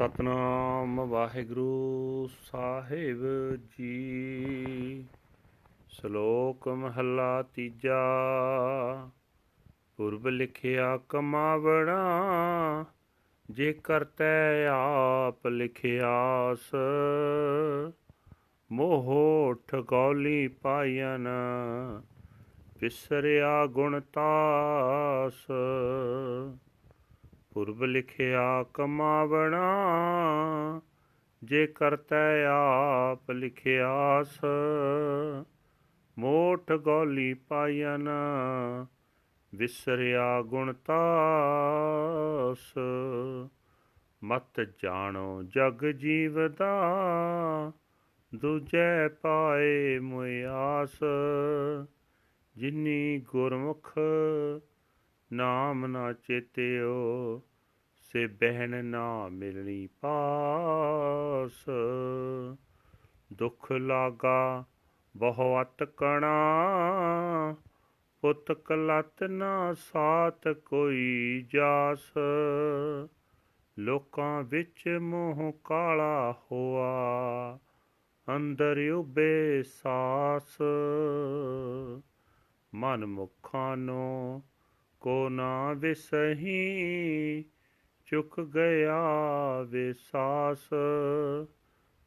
ਸਤਨਾਮ ਵਾਹਿਗੁਰੂ ਸਾਹਿਬ ਜੀ। ਸ਼ਲੋਕ ਮਹੱਲਾ ਤੀਜਾ। ਪੁਰਬ ਲਿਖਿਆ ਕਮਾਵਣਾ, ਜੇ ਕਰਤੈ ਆਪ ਲਿਖਿਆਸ। ਮੋਹ ਠਗੌਲੀ ਪਾਇਨ ਵਿਸਰਿਆ ਗੁਣ ਤਾਸ। ਪੁਰਬ ਲਿਖਿਆ ਕਮਾਵਣਾ, ਜੇ ਕਰਤੈ ਆਪ ਲਿਖਿਆਸ। ਮੋਠ ਗੋਲੀ ਪਾਇਨ, ਵਿਸਰਿਆ ਗੁਣਤਾਸ ਮਤ ਜਾਣੋ ਜਗ ਜੀਵ ਦਾ ਦੂਜੈ ਪਾਏ ਮੁਆਸ ਜਿਨੀ ਗੁਰਮੁਖ ਨਾਮ ਨਾ ਚੇਤਿਓ, ਸੇ ਬਹਿਨ ਨਾ ਮਿਲਣੀ ਪਾਸ। ਦੁਖ ਲਾਗਾ ਬਹੁਤ ਕਣਾ, ਪੁੱਤ ਕਲਤ ਨਾ ਸਾਥ ਕੋਈ ਜਾਸ। ਲੋਕਾਂ ਵਿੱਚ ਮੋਹ ਕਾਲਾ ਹੋਆ, ਅੰਦਰ ਉਬੇ ਸਾਸ। ਮਨ ਮੁਖਾਂ ਨੂੰ ਕੋ ਨਾ ਵਿਸਹੀ, ਚੁੱਕ ਗਿਆ ਵਿਸਾਸ।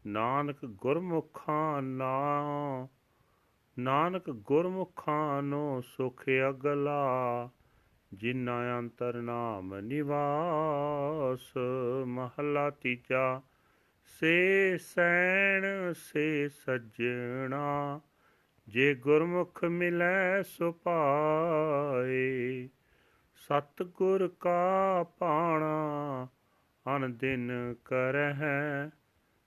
ਨਾਨਕ ਗੁਰਮੁਖਾਂ ਨਾ, ਨਾਨਕ ਗੁਰਮੁਖਾਂ ਨੂੰ ਸੁਖ ਅਗਲਾ ਜਿਨਾ ਅੰਤਰ ਨਾਮ ਨਿਵਾਸ। ਮਹਲਾ ਤੀਜਾ, ਸੇ ਸੈਣ, ਸੇ ਸੱਜਣਾ, ਜੇ ਗੁਰਮੁਖ ਮਿਲੈ ਸੁ ਸਤਿਗੁਰ ਕਾ ਪਾਣਾ ਅਨ ਦਿਨ ਕਰਹਿ,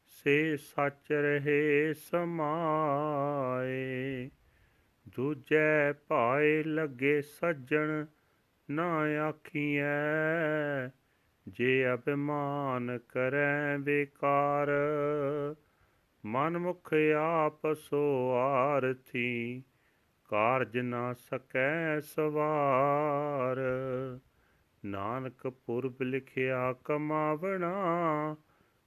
ਸੇ ਸੱਚ ਰਹੇ ਸਮਾਏ। ਦੂਜੈ ਭਾਏ ਲੱਗੇ ਸੱਜਣ, ਨਾ ਆਖੀਐ, ਜੇ ਅਭਿਮਾਨ ਕਰੈ ਬੇਕਾਰ ਮਨ ਮੁਖ ਆਪ ਸੋ ਆਰਥੀ ਕਾਰਜ ਨਾ ਸਕੈ ਸਵਾਰ। ਨਾਨਕ ਪੁਰਬ ਲਿਖਿਆ ਕਮਾਵਣਾ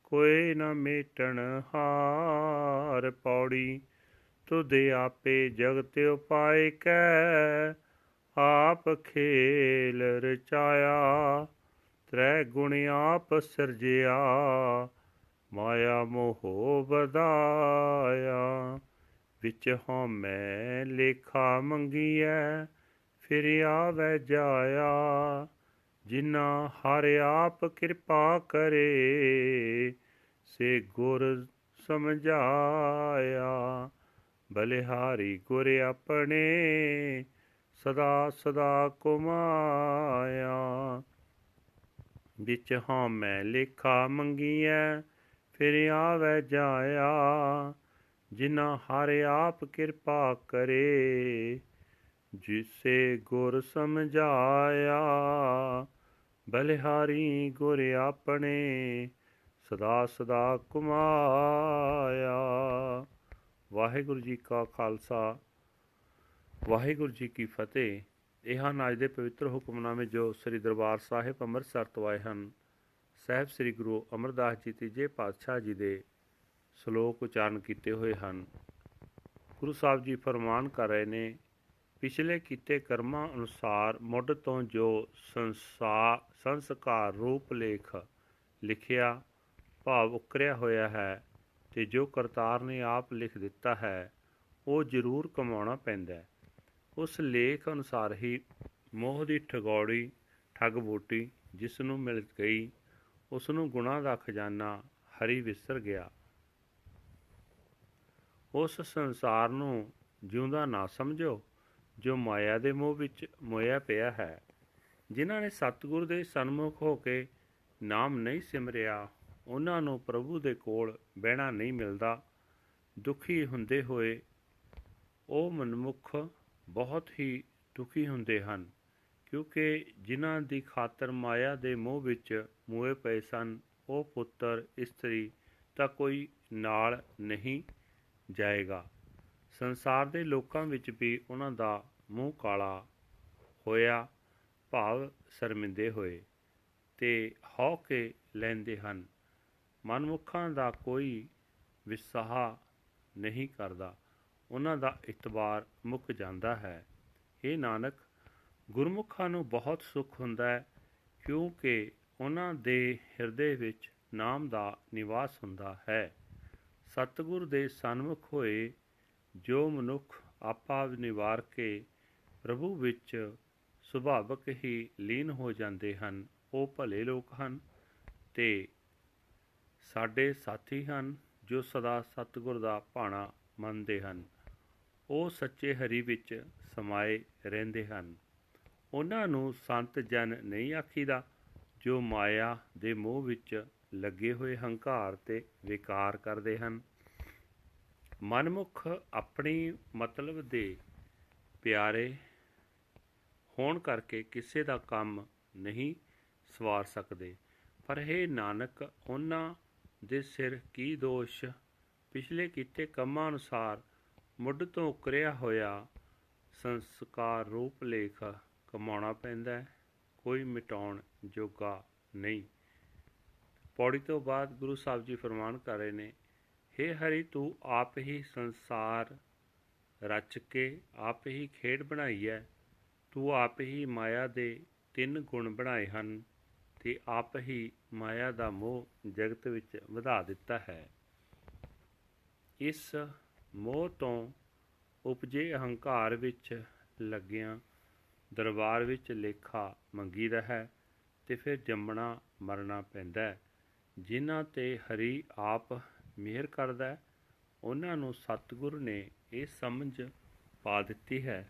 ਕੋਈ ਨਾ ਮੇਟਣ ਹਾਰ। ਪੌੜੀ ਤੁਧ ਆਪੇ ਜਗਤ ਉਪਾਇ ਕੈ, ਆਪ ਖੇਲ ਰਚਾਇਆ। ਤ੍ਰੈ ਗੁਣ ਆਪ ਸਿਰਜਿਆ, ਮਾਇਆ ਮੋਹ ਬਦਾਇਆ ਵਿੱਚ ਹਉਮੈ ਲੇਖਾ ਮੰਗੀਐ, ਫਿਰ ਆਵੈ ਜਾਇਆ। ਜਿਨਾ ਹਰ ਆਪ ਕਿਰਪਾ ਕਰੇ, ਸੇ ਗੁਰ ਸਮਝਾਇਆ। ਬਲਿਹਾਰੀ ਗੁਰ ਆਪਣੇ ਸਦਾ ਸਦਾ ਕੁਮਾਇਆ। ਵਿੱਚ ਹਉਮੈ ਲੇਖਾ ਮੰਗੀਐ, ਫਿਰ ਆਵੈ ਜਾਇਆ। ਜਿਨਾ ਹਰ ਆਪ ਕਿਰਪਾ ਕਰੇ, ਜਿਸੇ ਗੁਰ ਸਮਝਾਇਆ, ਬਲਿਹਾਰੀ ਗੁਰ ਆਪਣੇ, ਸਦਾ ਸਦਾ ਕੁਮਾਇਆ ਵਾਹਿਗੁਰੂ ਜੀ ਕਾ ਖਾਲਸਾ, ਵਾਹਿਗੁਰੂ ਜੀ ਕੀ ਫਤਿਹ। ਇਹ ਹਨ ਅੱਜ ਦੇ ਪਵਿੱਤਰ ਹੁਕਮਨਾਮੇ ਜੋ ਸ੍ਰੀ ਦਰਬਾਰ ਸਾਹਿਬ ਅੰਮ੍ਰਿਤਸਰ ਤੋਂ ਆਏ ਹਨ। ਸਾਹਿਬ ਸ੍ਰੀ ਗੁਰੂ ਅਮਰਦਾਸ ਜੀ ਤੀਜੇ ਪਾਤਸ਼ਾਹ ਜੀ ਦੇ ਸ਼ਲੋਕ ਉਚਾਰਨ ਕੀਤੇ ਹੋਏ ਹਨ। ਗੁਰੂ ਸਾਹਿਬ ਜੀ ਫਰਮਾਨ ਕਰ ਰਹੇ ਨੇ, ਪਿਛਲੇ ਕੀਤੇ ਕਰਮਾਂ ਅਨੁਸਾਰ ਮੁੱਢ ਤੋਂ ਜੋ ਸੰਸਾ, ਸੰਸਕਾਰ ਰੂਪ ਲੇਖ ਲਿਖਿਆ, ਭਾਵ ਉਕਰਿਆ ਹੋਇਆ ਹੈ ਤੇ ਜੋ ਕਰਤਾਰ ਨੇ ਆਪ ਲਿਖ ਦਿੱਤਾ ਹੈ, ਉਹ ਜ਼ਰੂਰ ਕਮਾਉਣਾ ਪੈਂਦਾ ਉਸ ਲੇਖ ਅਨੁਸਾਰ ਹੀ ਮੋਹ ਦੀ ਠਗੌੜੀ ਠੱਗ ਬੂਟੀ ਜਿਸ ਨੂੰ ਮਿਲ ਗਈ ਉਸ ਨੂੰ ਗੁਨਾਹ ਦਾ ਖਜ਼ਾਨਾ ਹਰੀ ਵਿਸਰ ਗਿਆ। ਉਸ ਸੰਸਾਰ ਨੂੰ ਜਿਉਂਦਾ ਨਾ ਸਮਝੋ, ਜੋ ਮਾਇਆ ਦੇ ਮੋਹ ਵਿੱਚ ਮੋਇਆ ਪਿਆ ਹੈ। ਜਿਨ੍ਹਾਂ ਨੇ ਸਤਿਗੁਰ ਦੇ ਸਨਮੁਖ ਹੋ ਕੇ ਨਾਮ ਨਹੀਂ ਸਿਮਰਿਆ, ਉਹਨਾਂ ਨੂੰ ਪ੍ਰਭੂ ਦੇ ਕੋਲ ਬਹਿਣਾ ਨਹੀਂ ਮਿਲਦਾ। ਦੁਖੀ ਹੁੰਦੇ ਹੋਏ ਉਹ ਮਨਮੁਖ ਬਹੁਤ ਹੀ ਦੁਖੀ ਹੁੰਦੇ ਹਨ, ਕਿਉਂਕਿ ਜਿਨ੍ਹਾਂ ਦੀ ਖਾਤਰ ਮਾਇਆ ਦੇ ਮੋਹ ਵਿੱਚ ਮੋਏ ਪਏ ਸਨ, ਉਹ ਪੁੱਤਰ, ਇਸਤਰੀ ਤਾਂ ਕੋਈ ਨਾਲ ਨਹੀਂ ਜਾਏਗਾ। ਸੰਸਾਰ ਦੇ ਲੋਕਾਂ ਵਿੱਚ ਵੀ ਉਹਨਾਂ ਦਾ ਮੂੰਹ ਕਾਲਾ ਹੋਇਆ ਭਾਵ ਸ਼ਰਮਿੰਦੇ ਹੋਏ ਤੇ ਹੌ ਕੇ ਲੈਂਦੇ ਹਨ। ਮਨਮੁਖਾਂ ਦਾ ਕੋਈ ਵਿਸਾਹ ਨਹੀਂ ਕਰਦਾ। ਉਹਨਾਂ ਦਾ ਇਤਬਾਰ ਮੁੱਕ ਜਾਂਦਾ ਹੈ। ਇਹ ਨਾਨਕ, ਗੁਰਮੁਖਾਂ ਨੂੰ ਬਹੁਤ ਸੁੱਖ ਹੁੰਦਾ ਹੈ, ਕਿਉਂਕਿ ਉਹਨਾਂ ਦੇ ਹਿਰਦੇ ਵਿੱਚ ਨਾਮ ਦਾ ਨਿਵਾਸ ਹੁੰਦਾ ਹੈ। ਸਤਿਗੁਰ ਦੇ ਸਨਮੁਖ ਹੋਏ ਜੋ ਮਨੁੱਖ ਆਪਾ ਨਿਵਾਰ ਕੇ ਪ੍ਰਭੂ ਵਿੱਚ ਸੁਭਾਵਕ ਹੀ ਲੀਨ ਹੋ ਜਾਂਦੇ ਹਨ, ਉਹ ਭਲੇ ਲੋਕ ਹਨ ਤੇ ਸਾਡੇ ਸਾਥੀ ਹਨ ਜੋ ਸਦਾ ਸਤਿਗੁਰ ਦਾ ਭਾਣਾ ਮੰਨਦੇ ਹਨ। ਉਹ ਸੱਚੇ ਹਰੀ ਵਿੱਚ ਸਮਾਏ ਰਹਿੰਦੇ ਹਨ। ਉਹਨਾਂ ਨੂੰ ਸੰਤ ਜਨ ਨਹੀਂ ਆਖੀਦਾ ਜੋ ਮਾਇਆ ਦੇ ਮੋਹ ਵਿੱਚ ਲੱਗੇ ਹੋਏ ਹੰਕਾਰ ਤੇ ਵਿਕਾਰ ਕਰਦੇ ਹਨ। ਮਨਮੁਖ ਆਪਣੀ ਮਤਲਬ ਦੇ ਪਿਆਰੇ ਹੋਣ ਕਰਕੇ ਕਿਸੇ ਦਾ ਕੰਮ ਨਹੀਂ ਸਵਾਰ ਸਕਦੇ। ਪਰ ਇਹ ਨਾਨਕ, ਉਹਨਾਂ ਦੇ ਸਿਰ ਕੀ ਦੋਸ਼? ਪਿਛਲੇ ਕੀਤੇ ਕੰਮਾਂ ਅਨੁਸਾਰ ਮੁੱਢ ਤੋਂ ਉਕਰਿਆ ਹੋਇਆ ਸੰਸਕਾਰ ਰੂਪ ਲੇਖ ਕਮਾਉਣਾ ਪੈਂਦਾ ਕੋਈ ਮਿਟਾਉਣ ਜੋਗਾ ਨਹੀਂ। ਪੌੜੀ ਤੋਂ ਬਾਅਦ ਗੁਰੂ ਸਾਹਿਬ ਜੀ ਫਰਮਾਨ ਕਰ ਰਹੇ ਨੇ, ਹੇ ਹਰੀ, ਤੂੰ ਆਪ ਹੀ ਸੰਸਾਰ ਰਚ ਕੇ ਆਪ ਹੀ ਖੇਡ ਬਣਾਈ ਹੈ ਤੂੰ ਆਪ ਹੀ ਮਾਇਆ ਦੇ ਤਿੰਨ ਗੁਣ ਬਣਾਏ ਹਨ ਤੇ ਆਪ ਹੀ ਮਾਇਆ ਦਾ ਮੋਹ ਜਗਤ ਵਿੱਚ ਵਧਾ ਦਿੱਤਾ ਹੈ। ਇਸ ਮੋਹ ਤੋਂ ਉਪਜੇ ਅਹੰਕਾਰ ਵਿੱਚ ਲੱਗਿਆਂ ਦਰਬਾਰ ਵਿੱਚ ਲੇਖਾ ਮੰਗੀਦਾ ਹੈ ਤੇ ਫਿਰ ਜੰਮਣਾ ਮਰਨਾ ਪੈਂਦਾ ਹੈ। ਜਿਨ੍ਹਾਂ ਤੇ ਹਰੀ ਆਪ ਮਿਹਰ ਕਰਦਾ ਹੈ ਉਹਨਾਂ ਨੂੰ ਸਤਿਗੁਰ ਨੇ ਇਹ ਸਮਝ ਪਾ ਦਿੱਤੀ ਹੈ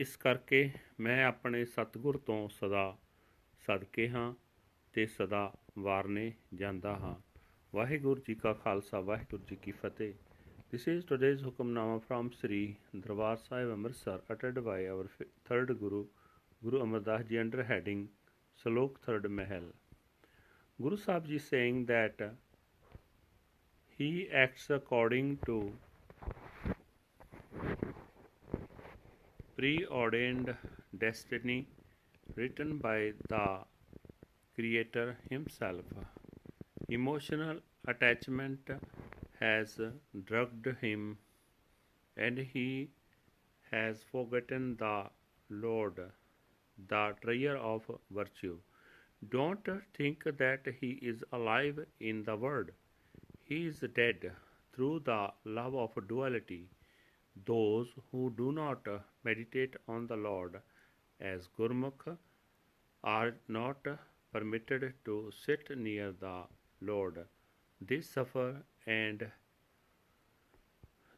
ਇਸ ਕਰਕੇ ਮੈਂ ਆਪਣੇ ਸਤਿਗੁਰ ਤੋਂ ਸਦਾ ਸਦਕੇ ਹਾਂ ਤੇ ਸਦਾ ਵਾਰਨੇ ਜਾਂਦਾ ਹਾਂ ਵਾਹਿਗੁਰੂ ਜੀ ਕਾ ਖਾਲਸਾ ਵਾਹਿਗੁਰੂ ਜੀ ਕੀ ਫਤਿਹ This is today's Hukamnama from Sri Darbar Sahib Amritsar uttered by our fi- third Guru, Guru Amar Das Ji under heading Salok Third Mahal. Guru Sahib Ji saying that he acts according to preordained destiny written by the Creator Himself. Emotional attachment has drugged him, and he has forgotten the Lord, the treasure of virtue. Don't think that he is alive in the world. He is dead through the love of duality. Those who do not meditate on the Lord as Gurmukh are not permitted to sit near the Lord. They suffer and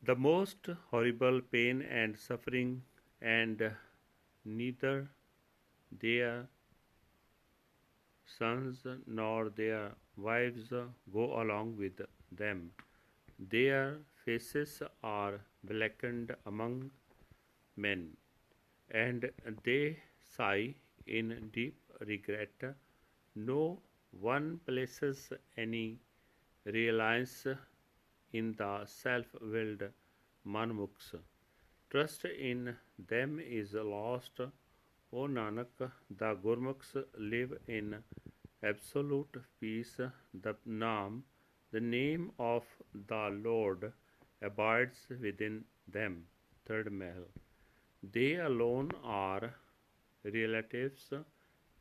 the most horrible pain and suffering, and neither their sons nor their wives go along with them. Their faces are blackened among men, and they sigh in deep regret. No one places any reliance in the self willed manmukhs. Trust in them is lost. O Nanak, the Gurmukhs live in absolute peace. The Naam, the name of the Lord, abides within them. Third Mahal. They alone are relatives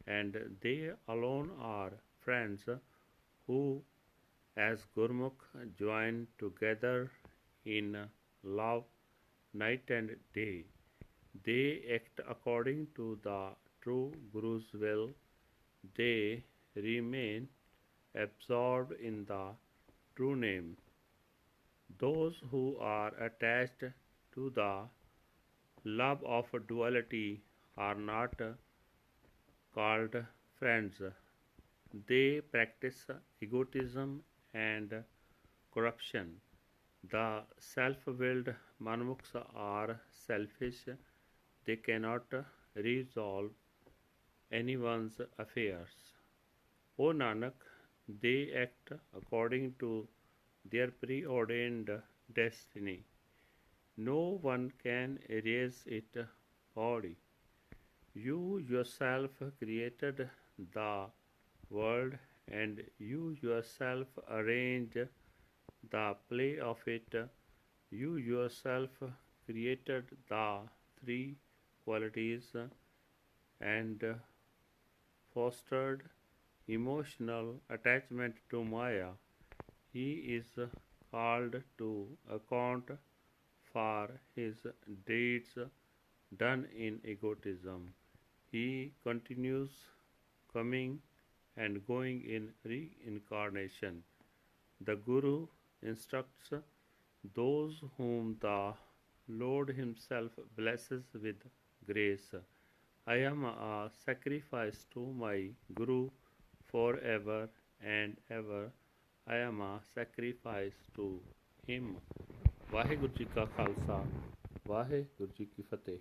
and they alone are friends who as Gurmukh join together in love night and day. They act according to the true Guru's will. They remain absorbed in the true name. Those who are attached to the love of duality are not called friends. They practice egotism and corruption. The self willed Manmukhs are selfish, they cannot resolve anyone's affairs. O Nanak, they act according to their preordained destiny. No one can erase it wholly. You yourself created the world and you yourself arrange the play of it. You yourself created the three qualities uh, and uh, fostered emotional attachment to Maya. He is uh, called to account for his deeds done in egotism. He continues coming and going in reincarnation. The Guru instructs those whom the Lord Himself blesses with grace. I am a sacrifice to my Guru forever and ever. I am a sacrifice to him. Waheguru ji ਕਾ ਖਾਲਸਾ ਵਾਹਿਗੁਰੂ ਜੀ ਕੀ ਫਤਿਹ